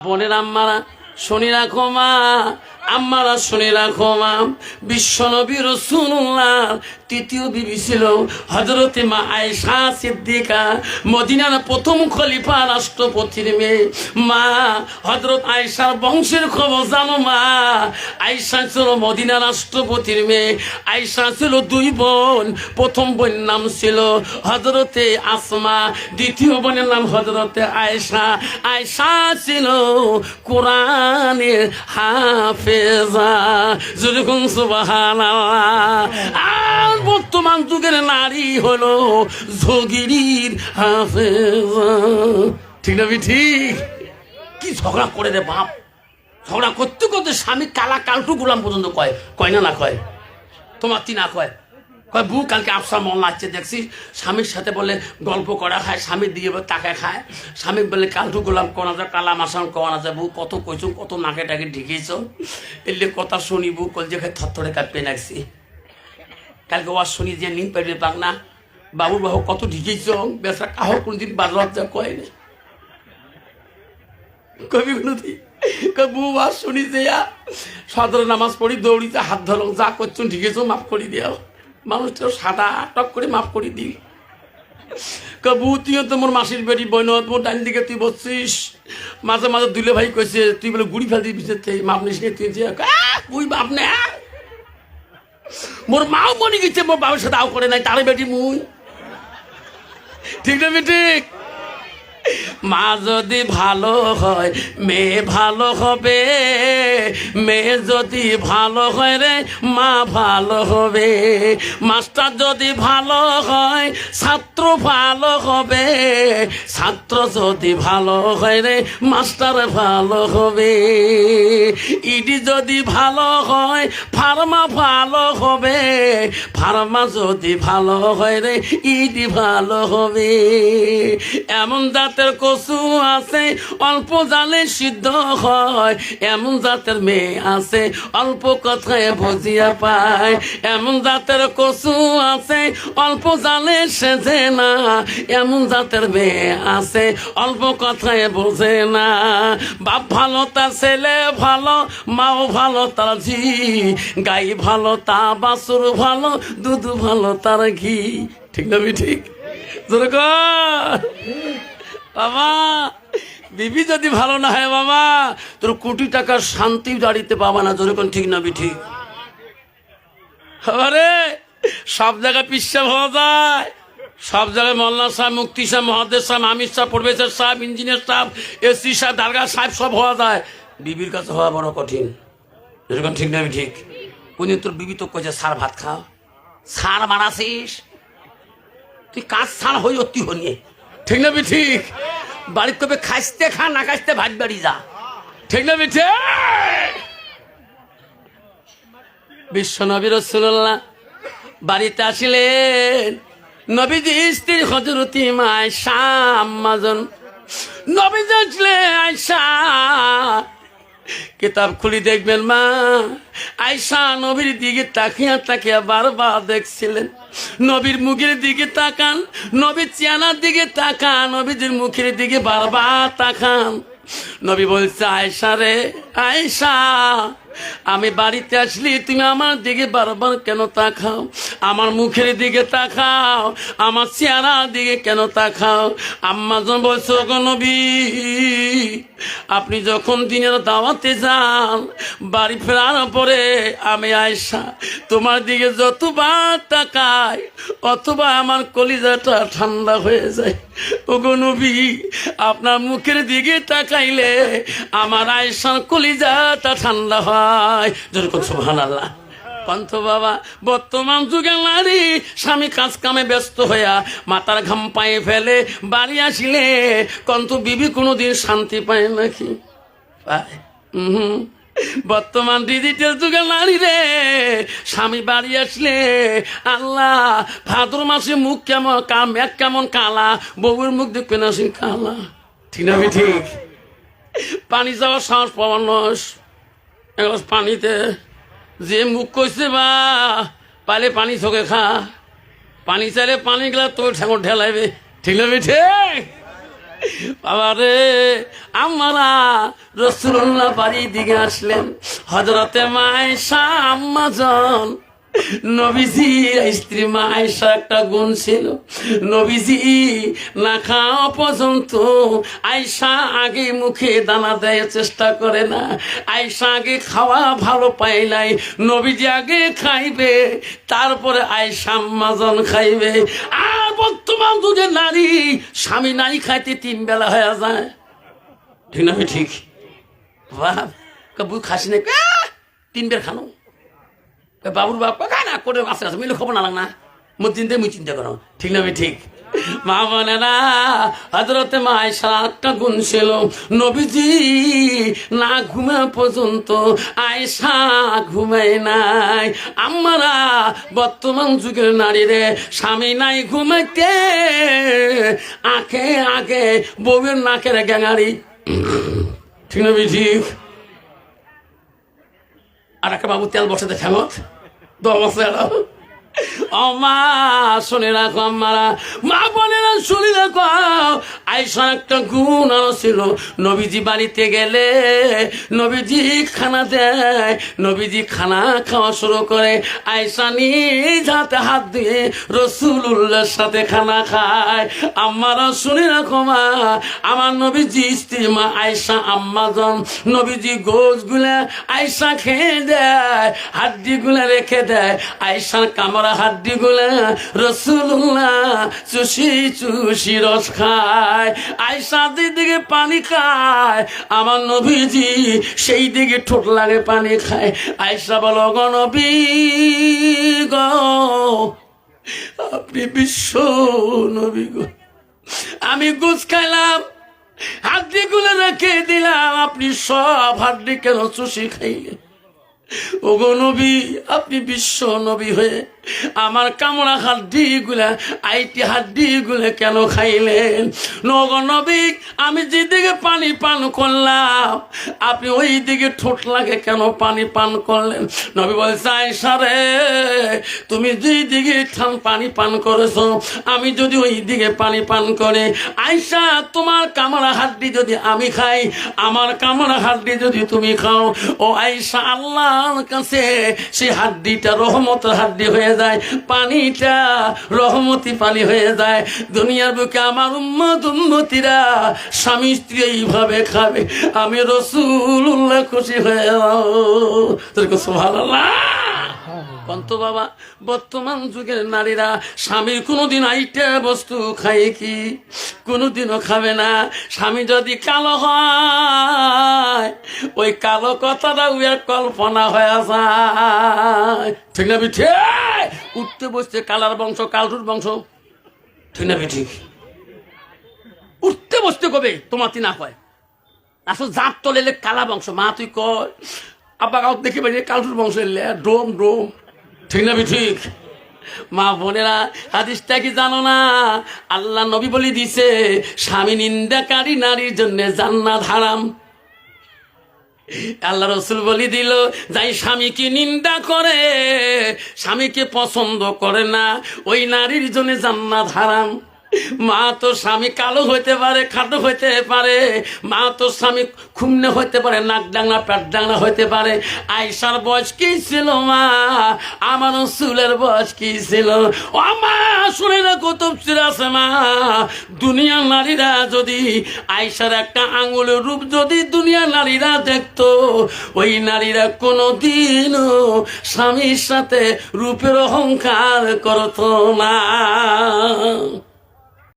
বোনের আম্মারা শুনি রাখো মা। আম্মারা শুনি রাখো মা বিশ্বনবী রসুল্লাহ তৃতীয় বিবি ছিল হজরতে মা আয়েশা সিদ্দিকা, মদিনার প্রথম খলিফা, রাষ্ট্রপতির মেয়ে। মা হজরত আয়েশার বংশের খবর জানো মা, আয়েশা ছিল মদিনা রাষ্ট্রপতির মেয়ে। আয়েশা ছিল দুই বোন, প্রথম বোন নাম ছিল হজরতে আসমা, দ্বিতীয় বোনের নাম হজরতে আয়েশা। আয়েশা ছিল কোরআনের হাফেজা যেরকম আর বর্তমান যুগের নারী হলো যোগিরির হাফেজা। ঠিক না ঠিক কি ঝগড়া করে রে বাপ? ঝগড়া করতে করতে স্বামী কালা কালটু গোলাম পর্যন্ত কয়? কয় না না কয়? তোমার তি না কয়? কয়, বউ, কালকে আফসা মন লাগছে দেখছি স্বামীর সাথে বলে গল্প করা খায় স্বামীর দিয়ে টাকা খায়। স্বামী বলে কালটু গোলাম করা যায় কালা মাসান করা যায় বউ, কত কইছো, কত নাকে টাকে ঢিকেছ? এলে কথা শুনি, বউ কল যে থরথরে কাঁপিয়ে রাখছি কালকে ওয়াজ শুনি যে, নিন পাইবে পাক না বাবু বাবু কত ঢিকেছ? বেসা কাহ কোনদিন বার লজ্জা কয় না। কবি কোনদিন বউ, ওয়াজ শুনি যে সদর নামাজ পড়ি, দৌড়িতে হাত ধরো, যা করছ, ঢিকেছ, মাফ করে দিও তো সাদা, টক করে মাফ করে দিই কবু তুইও তো মোর মাসির বেটি বইন মোর ডাইন দিকে তুই বসছিস। মাঝে মাঝে দুলে ভাই কইছে, তুই বলে গুড়ি ফেল দিবি মাপ নিস তুই যে তুই বাপ নে। মোর মাও মনে গেছে, মোর বাবার সাথে আও করে নাই, তারে বেটি মুই। ঠিক না ঠিক মা যদি ভালো হয়, মেয়ে ভালো হবে। মেয়ে যদি ভালো হয় রে, মা ভালো হবে। মাস্টার যদি ভালো হয়, ছাত্র ভালো হবে। ছাত্র যদি ভালো হয় রে, মাস্টার ভালো হবে। ইডি যদি ভালো হয়, ফার্মা ভালো হবে। ফার্মা যদি ভালো হয় রে, ইডি ভালো হবে। এমন জাতের কচু আছে, অল্প জালে সিদ্ধ হয়, এমন জাতের মেয়ে আছে, অল্প কথায় ভজিয়া পায়, এমন জাতের কচু আছে, অল্প জালে সেজে না, এমন জাতের মেয়ে আছে, অল্প কথায় বোঝে না। বাপ ভালো, তার ছেলে ভালো, মাও ভালো, তার ঝি, গাই ভালো, তা বাসুর ভালো, দুধ ভালো, তার ঘি। ঠিক না ঠিক। বাবা, বিবি যদি ভালো না হয় বাবা, তোর কোটি টাকার শান্তি দাঁড়িতে পাবা না যেরকম ঠিক না বি ঠিক আরে সব জায়গায় পিসা হওয়া যায়। সব জায়গায় মোল্লা সাহেব, মুক্তি সাহেব, মহাদেব সাহেব, আমির সাহেব, প্রফেসর সাহেব, ইঞ্জিনিয়ার সাহেব, এসি সাহেব, দারগা সাহেব, সব হওয়া যায়। বিবির কাছে হওয়া বড় কঠিন। যেরকম ঠিক না ঠিক কোনদিন তোর বিবি তো কইছে, সার, ভাত খাও। সার মারাছিস? তুই কাজ ছাড় হই, অতি হনিয়ে। ঠিক না ঠিক? বাড়ির কবে খাইতে খা না খাইতে ভাত বাড়ি যা। ঠিক না বিঠে বিশ্ব নবী রসুল্লাহ বাড়িতে আসিলেন। নবীজি স্ত্রী হজরতি মায় শাম্মাজন নবীজি আসলে আয়সা কিতাব খুলি দেখবেন মা। আয়সা নবীর দিকে তাকিয়া তাকিয়া বারবার দেখছিলেন। নবীর মুখের দিকে তাকান, নবীর চেয়ানার দিকে তাকান নবীর মুখের দিকে বারবার তাকান। নবী বলছে আয়সা রে আয়সা আমি বাড়িতে আসলি, তুমি আমার দিকে বারবার কেন তাকাও? আমার মুখের দিকে তাকাও, আমার চেহারার দিকে কেন তাকাও? আম্মা যখন বলছো নবী, আপনি যখন দিনের দাওয়াতে যান, বাড়ি ফেরার পরে আমি আয়সা তোমার দিকে যতবার তাকাই, অথবা আমার কলিজাটা ঠান্ডা হয়ে যায়। ওগো আপনার মুখের দিকে তাকাইলে আমার আয়সার কলিজাটা ঠান্ডা হয়। যেরকম সুহান আল্লাহ কণ্ঠ বাবা, বর্তমান যুগে নারী স্বামী কাজ কামে ব্যস্ত হইয়া মাথার ঘাম পায়ে ফেলে বাড়ি আসিলে কন্ত বিবি কোনোদিন শান্তি পায় নাকি? পায় হুম বর্তমান ডিজিটাল যুগের নারী রে, স্বামী বাড়ি আসলে আল্লাহ, ভাদ্র মাসে মুখ কেমন কাম এক কেমন কালা, বউয়ের মুখ দেখবে না সে কালা। ঠিক না ঠিক? পানি যাওয়ার সাহস পাওয়ার এক গ্লাস পানিতে যে মুখ কইছে বা, পালে পানি চোখে খা। পানি চাইলে পানি গেলা তোর ঠেঙর ঠেলাইবে না ঠিক বাবা রে আমরা রসুল্লাহ বাড়ির দিকে আসলেন। হজরতে মায়েশা আম্মাজন নবীজি স্ত্রী মা আয়সা একটা গুণ ছিল। নবীজি না খাওয়া পর্যন্ত আয়সা আগে মুখে দানা দেয় চেষ্টা করে না। আয়সা আগে খাওয়া ভালো পাইলাই নবীজি আগে খাইবে, তারপরে আয়সা আম্মাজন খাইবে। আর বর্তমান যুগে নারী, স্বামী নাই খাইতে তিন বেলা হয়ে যায়। ঠিক না ঠিক? কবু খাসি না! তিন বের খানো। বাবুর বাপ কাকা না করে আছে আছে মিলে খবর না লাগ না মোর চিন্তা, মুই চিন্তা করো ঠিক না ঠিক। মা না হজরতে মা আয়সা গুণ ছিল। নবীজি না ঘুমে পর্যন্ত আয়সা ঘুমাই নাই। আমরা বর্তমান যুগের নারীরে স্বামী নাই ঘুমাইতে। আঁকে আগে বউয়ের নাকের গ্যাঙারি। ঠিক না ঠিক। আর একটা বাবু তেল বসাতে ফেলত দশ বছর ও মা, শুনে রাখো আমারা মা শুনে রাখো। আইসা একটা গুণ ছিল নবীজি বাড়িতে গেলে নবীজি খানা দেয়, নবীজি খানা খাওয়া শুরু করে। আয়সা নিজ হাতে হাত দিয়ে রসুল্লাহর সাথে খানা খায়। আমারা শুনে রাখো মা, আমার নবীজি স্ত্রী মা আয়সা আম্মাজন নবীজি গোছগুলা আয়সা খেয়ে দেয় হাড্ডি গুলা রেখে দেয়। আয়সার কামড়া হাড্ডি গুলা রসুল্লাহ চুষি চুষি রস খায়। আয়সা দিকে পানি খায়, আমার নবীজি সেই দিকে ঠোঁট লাগে পানি খায়। আয়সা বলো, গো নবী আপনি বিশ্ব নবী গো। আমি গুছ খাইলাম হাড্ডি গুলো রেখে দিলাম, আপনি সব হাড্ডি কেন চুষি খাইলেন? ওগো নবী, আপনি বিশ্ব নবী হয়ে আমার কামড়া হাড্ডি গুলা, আইটি হাড্ডি গুলা কেন খাইলেন? নবী, আমি যেদিকে পানি পান করলাম, আপনি ওই দিকে ঠোঁট লাগে কেন পানি পান করলেন? নবী বলছে আয়সা রে, তুমি যেই দিকে পানি পান করেছ, আমি যদি ওই দিকে পানি পান করে আয়সা তোমার কামড়া হাড্ডি যদি আমি খাই, আমার কামড়া হাড্ডি যদি তুমি খাও। ও আয়সা আল্লাহর কাছে সেই হাড্ডিটা, রহমতের হাড্ডি হয়ে যায় পানিটা রহমতি পানি হয়ে যায়। দুনিয়ার বুকে আমার উম্মত উন্মতিরা স্বামী স্ত্রী এইভাবে খাবে। আমি রসুল্লাহ খুশি হয়ে তোর ভালো না কন্ত বাবা, বর্তমান যুগের নারীরা স্বামীর কোনোদিন আইটা বস্তু খায় কি? কোনোদিনও খাবে না। স্বামী যদি কালো হয়, ওই কালো কথাটা উয়ার কল্পনা হয়ে যায়। ঠিক না, বিঠে? উঠতে বসতে কালার বংশ কালটুর বংশ ঠিক না ঠিক উঠতে বসতে কবে তোমার না হয়? আসলে জাত তলেলে কালা বংশ। মা, তুই কয় আব্বা কাউ দেখে পাই কালটুর বংশ এলে। ডোম ডোম ঠিক না ঠিক মা বোনেরা, হাদিসটা কি জানো না? আল্লাহ নবী বলি দিছে, স্বামী নিন্দাকারী নারীর জন্য জান্নাত হারাম। আল্লাহ রসুল বলি দিল, যাই স্বামীকে নিন্দা করে, স্বামীকে পছন্দ করে না, ওই নারীর জন্য জান্নাত হারাম। মা তো স্বামী কালো হইতে পারে, খাটো হইতে পারে, মা তো স্বামী খুমনে হইতে পারে, নাক ডাংনা প্যাট ডাংনা হইতে পারে। আয়সার বয়স কি ছিল মা? আমার চুলের বয়স কি ছিল? ও মা শুনে না কৌতুব আছে মা দুনিয়ার নারীরা যদি আয়সার একটা আঙুলের রূপ যদি দুনিয়ার নারীরা দেখতো, ওই নারীরা কোনো দিনও স্বামীর সাথে রূপের অহংকার করতো না।